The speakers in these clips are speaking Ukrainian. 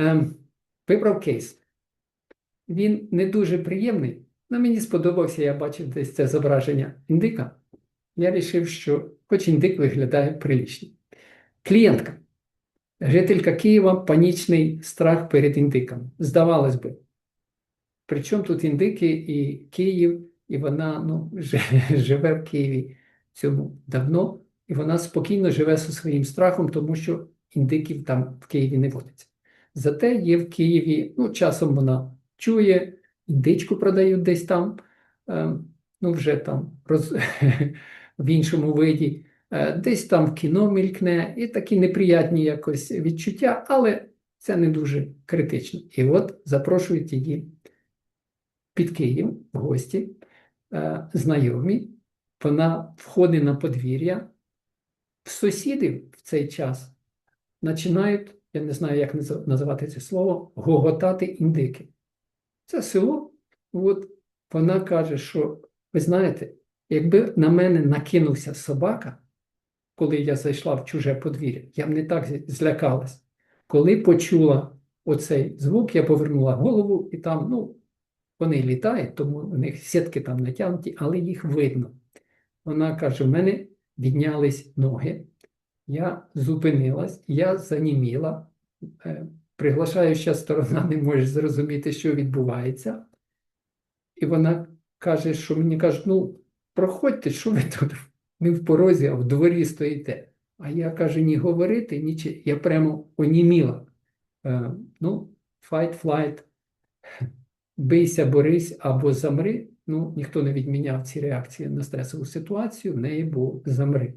Ем, вибрав кейс. Він не дуже приємний, але мені сподобався, я бачив десь це зображення індика. Я вирішив, що хоч індик виглядає прилічно. Клієнтка, жителька Києва, панічний страх перед індиком. Здавалось би. Причому тут індики і Київ, і вона ну, живе в Києві цьому давно, і вона спокійно живе зі своїм страхом, тому що індиків там в Києві не водиться. Зате є в Києві, ну, часом вона чує, індичку продають десь там, е, ну, вже там роз... в іншому виді, е, десь там в кіно мількне, і такі неприятні якось відчуття, але це не дуже критично. І от запрошують її під Київ в гості, е, знайомі, вона входить на подвір'я, в сусідів в цей час починають, я не знаю, як називати це слово, гоготати індики. Це село, от вона каже, що ви знаєте, якби на мене накинувся собака, коли я зайшла в чуже подвір'я, я б не так злякалась. Коли почула оцей звук, я повернула голову і там, ну, вони літають, тому у них сітки там натягнуті, але їх видно. Вона каже: в мене піднялись ноги, я зупинилась, я заніміла. Е, Приглашаюча сторона не може зрозуміти, що відбувається. І вона каже, що мені кажуть, ну, проходьте, що ви тут не в порозі, а в дворі стоїте. А я кажу, ні говорити, ні, я прямо оніміла. Е, ну, fight, flight, бийся, борись або замри. Ну, ніхто не відміняв ці реакції на стресову ситуацію, в неї був замри.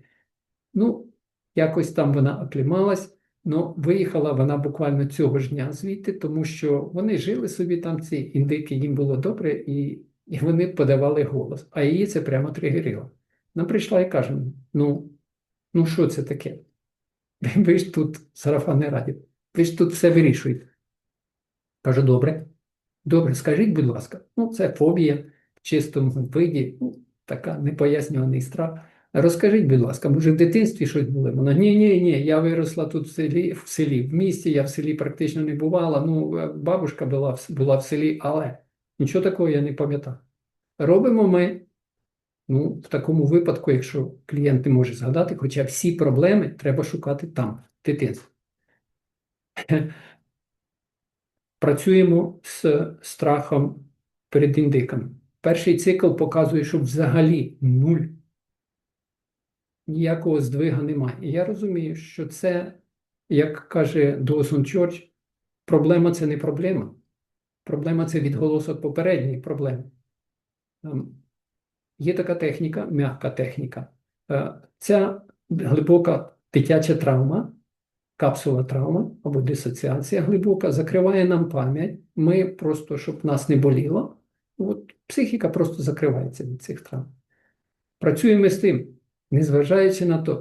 Ну, якось там вона оклімалась, але виїхала вона буквально цього ж дня звідти, тому що вони жили собі там, ці індики, їм було добре, і, і вони подавали голос. А її це прямо тригерило. Вона прийшла і каже: ну, ну що це таке? Ви ж тут сарафанне радіо, ви ж тут все вирішуєте. Кажу, добре. Добре, скажіть, будь ласка, ну це фобія в чистому виді, ну, така непояснюваний страх. Розкажіть, будь ласка, може в дитинстві щось було? Вона ні, ні, ні, я виросла тут в селі, в селі, в місті, я в селі практично не бувала. Ну, е, бабушка була, була в селі, але нічого такого я не пам'ятаю. Робимо ми, ну, в такому випадку, якщо клієнт не може згадати, хоча всі проблеми треба шукати там, в дитинстві. Працюємо з страхом перед індиками. Перший цикл показує, що взагалі нуль. Ніякого здвига немає. І я розумію, що це, як каже Доусон Чорч, проблема це не проблема. Проблема це відголосок попередньої проблеми. Ем, Є така техніка, м'яка техніка. Е, Ця глибока дитяча травма, капсула травма або дисоціація глибока, закриває нам пам'ять. Ми просто, щоб нас не боліло, от психіка просто закривається від цих травм. Працюємо з тим, незважаючи на те,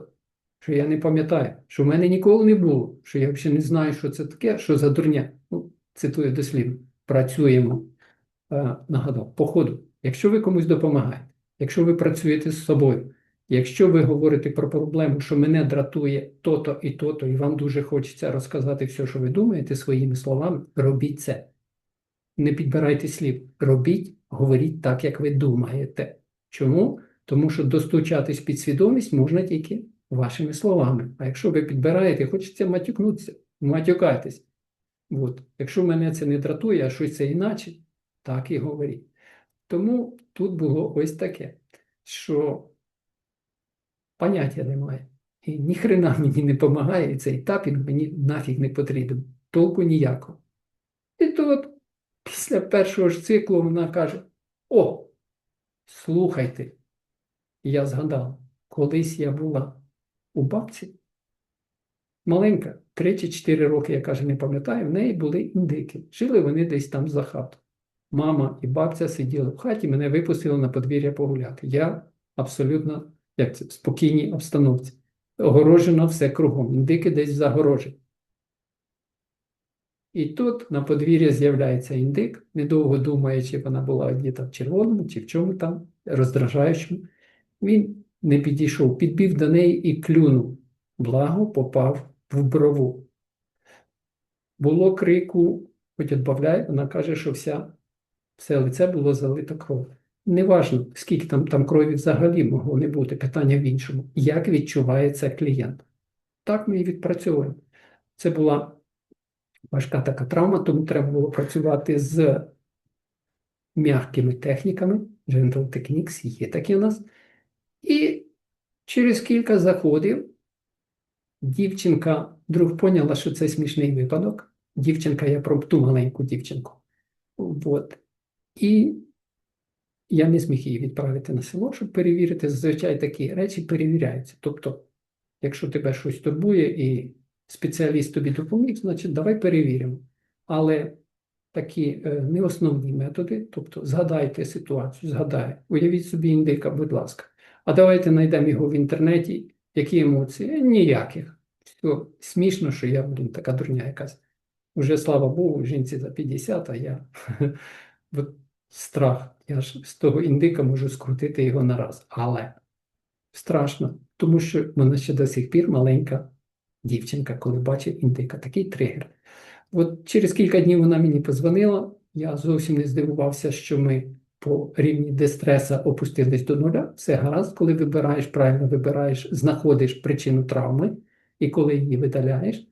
що я не пам'ятаю, що в мене ніколи не було, що я взагалі не знаю, що це таке, що за дурня. Ну, цитую дослівно. Працюємо. Е, Нагадав, по ходу. Якщо ви комусь допомагаєте, якщо ви працюєте з собою, якщо ви говорите про проблему, що мене дратує то-то і то-то, і вам дуже хочеться розказати все, що ви думаєте своїми словами, робіть це. Не підбирайте слів. Робіть, говоріть так, як ви думаєте. Чому? Тому що достучатись в підсвідомість можна тільки вашими словами. А якщо ви підбираєте, хочеться матюкнутися, матюкайтесь. От. Якщо мене це не дратує, а щось це іначе, так і говоріть. Тому тут було ось таке, що поняття немає. І ніхрена мені не допомагає, і цей тапінг мені нафіг не потрібен. Толку ніякого. І тут після першого ж циклу вона каже: О, слухайте, я згадав, колись я була у бабці, маленька, 3 чи 4 роки, я каже, не пам'ятаю, в неї були індики. Жили вони десь там за хату. Мама і бабця сиділи в хаті, мене випустили на подвір'я погуляти. Я абсолютно як це, в спокійній обстановці. Огорожено все кругом, індики десь загорожені. І тут на подвір'я з'являється індик, недовго думаючи, вона була одіта в червоному чи в чому там, роздражаючому. Він не підійшов, підбіг до неї і клюнув. Благо попав в брову. Було крику, хоч відбавляй, вона каже, що вся, все лице було залито кров'ю. Неважно, скільки там, там крові взагалі могло не бути, питання в іншому. Як відчувається клієнт? Так ми і відпрацьовуємо. Це була важка така травма, тому треба було працювати з м'якими техніками. Gentle Techniques є такі у нас. І через кілька заходів дівчинка вдруг поняла, що це смішний випадок. Дівчинка, я про ту маленьку дівчинку. От. І я не зміг її відправити на село, щоб перевірити. Зазвичай такі речі перевіряються. Тобто, якщо тебе щось турбує і спеціаліст тобі допоміг, значить давай перевіримо. Але такі е, не основні методи, тобто згадайте ситуацію, згадай, уявіть собі індика, будь ласка. А давайте знайдемо його в інтернеті. Які емоції? Е, Ніяких. Все, смішно, що я, блін, така дурня якась. Уже, слава Богу, жінці за 50, а я страх. Я ж з того індика можу скрутити його на раз. Але страшно, тому що вона ще до сих пір маленька дівчинка, коли бачить індика. Такий тригер. От через кілька днів вона мені позвонила. Я зовсім не здивувався, що ми по рівні дистреса опустились до нуля. Все гаразд, коли вибираєш, правильно вибираєш, знаходиш причину травми, і коли її видаляєш,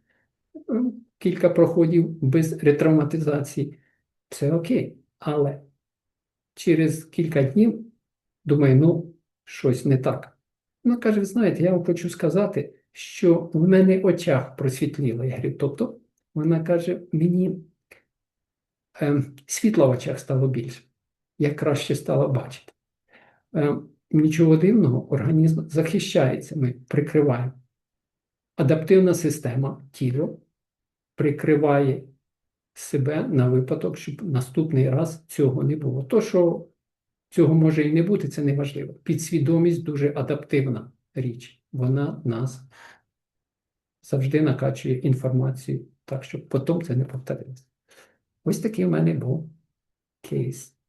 кілька проходів без ретравматизації, все окей. Але через кілька днів думаю, ну, щось не так. Вона каже: ви знаєте, я вам хочу сказати, що в мене очах просвітліло. Я говорю, тобто, вона каже, мені ем, світла в очах стало більше. Я краще стала бачити. Ем, нічого дивного, організм захищається, ми прикриваємо. Адаптивна система тіло прикриває себе на випадок, щоб наступний раз цього не було. То, що цього може і не бути, це не важливо. Підсвідомість дуже адаптивна річ. Вона нас завжди накачує інформацію, так щоб потім це не повторилося. Ось такий в мене був кейс.